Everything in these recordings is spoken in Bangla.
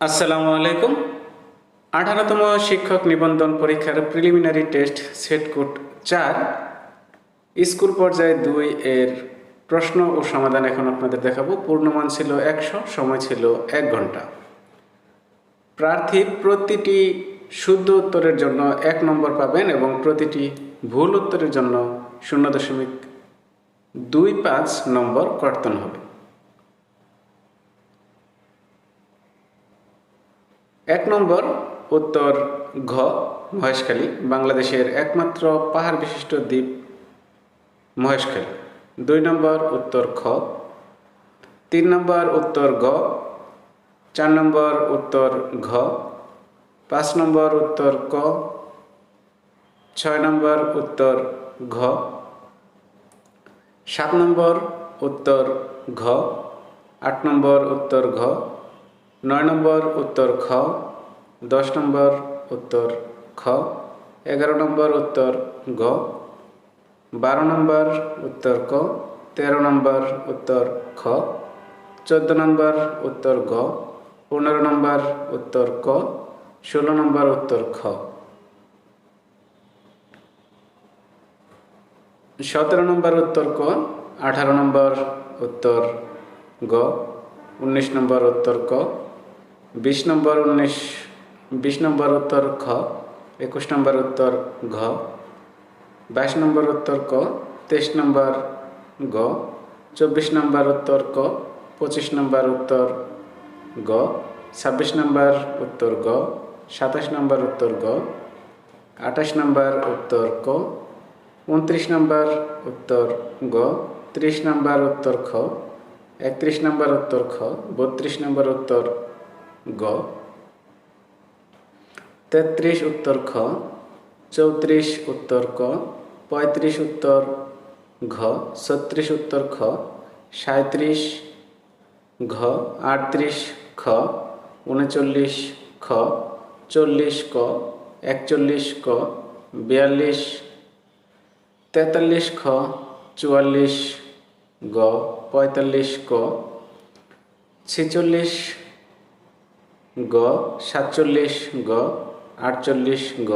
আসসালামু আলাইকুম। আঠারোতম শিক্ষক নিবন্ধন পরীক্ষার প্রিলিমিনারি টেস্ট সেট কোড চার। স্কুল পর্যায়ে দুই এর প্রশ্ন ও সমাধান এখন আপনাদের দেখাবো। পূর্ণমান ছিল একশো, সময় ছিল এক ঘণ্টা। প্রার্থী প্রতিটি শুদ্ধ উত্তরের জন্য এক নম্বর পাবেন এবং প্রতিটি ভুল উত্তরের জন্য শূন্য দশমিক দুই পাঁচ নম্বর কর্তন হবে। এক নম্বর উত্তর ঘ, মহেশখালী, বাংলাদেশের একমাত্র পাহাড় বিশিষ্ট দ্বীপ মহেশখালী। দুই নম্বর উত্তর খ, তিন নম্বর উত্তর গ, চার নম্বর উত্তর ঘ, পাঁচ নম্বর উত্তর ক, ছয় নম্বর উত্তর ঘ, সাত নম্বর উত্তর ঘ, আট নম্বর উত্তর ঘ নয় নম্বর উত্তর খ দশ নম্বর উত্তর খ এগারো নম্বর উত্তর গ বারো নম্বর উত্তর ক তেরো নম্বর উত্তর খ চোদ্দ নম্বর উত্তর গ পনেরো নম্বর উত্তর ক ষোলো নম্বর উত্তর খ সতেরো নম্বর উত্তর ক আঠারো নম্বর উত্তর গ উনিশ নম্বর উত্তর ক বিশ নম্বর উনিশ বিশ নম্বর উত্তর খ একুশ নম্বর উত্তর ঘ বাইশ নম্বর উত্তর ক তেইশ নম্বর গ চব্বিশ নম্বর উত্তর ক পঁচিশ নম্বর উত্তর গ ছাব্বিশ নম্বর উত্তর গ সাতাশ নম্বর উত্তর গ আঠাশ নম্বর উত্তর ক উনত্রিশ নম্বর উত্তর গ ত্রিশ নম্বর উত্তর খ একত্রিশ নম্বর উত্তর খ বত্রিশ নম্বর উত্তর গ। তেত্রিশ উত্তর খ, চৌত্রিশ উত্তর ক, পঁয়ত্রিশ উত্তর ঘ, ছত্রিশ উত্তর খ সাঁত্রিশ ঘ, আটত্রিশ খ, উনচল্লিশ খ, চল্লিশ ক, একচল্লিশ ক, বিয়াল্লিশ, তেতাল্লিশ খ, চুয়াল্লিশ গ, পঁয়তাল্লিশ ক, ছেচল্লিশ গ, সাতচল্লিশ গ, আটচল্লিশ গ।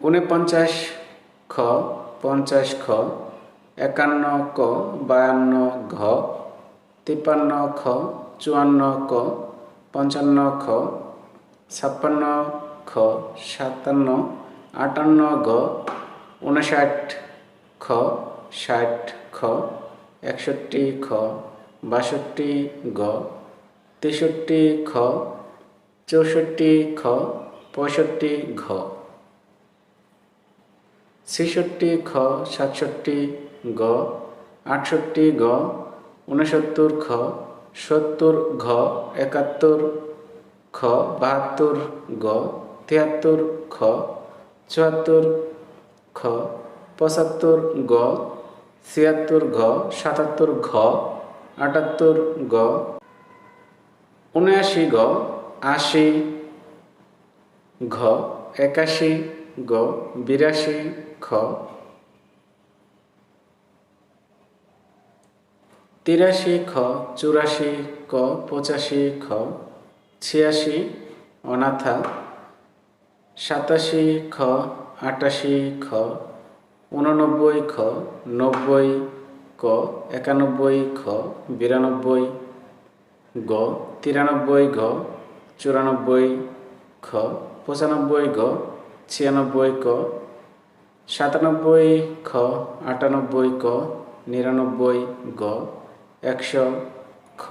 উনপঞ্চাশ খ, পঞ্চাশ খ, একান্ন ক, বায়ান্ন ঘ, তিপ্পান্ন খ, চুয়ান্ন ক, পঞ্চান্ন খ, ছাপ্পান্ন খ, সাতান্ন, আটান্ন গ উনষাট খ, ষাট খ, একষট্টি খ। বাষট্টি গ তেষট্টি খ, চৌষট্টি খ, পঁয়ষট্টি ঘ। ছেষট্টি খ, সাতষট্টি গ আটষট্টি গ উনসত্তর খ, সত্তর ঘ, একাত্তর খ, বাহাত্তর গ তিয়াত্তর খ, চুয়াত্তর খ, পঁচাত্তর গ ছিয়াত্তর ঘ, সাতাত্তর ঘ আটাত্তর গ। উনআশি গ। আশি ঘ। একাশি গ। বিরাশি খ। তিরাশি খ। চুরাশি ক। পঁচাশি খ। ছিয়াশি অনাথা। সাতাশি খ। আটাশি খ। উননব্বই খ। নব্বই ক, একানব্বই খ, বিরানব্বই গ, তিরানব্বই ঘ, চুরানব্বই খ, পঁচানব্বই ঘ, ছিয়ানব্বই ক, সাতানব্বই খ, আটানব্বই ক, নিরানব্বই গ, একশো খ।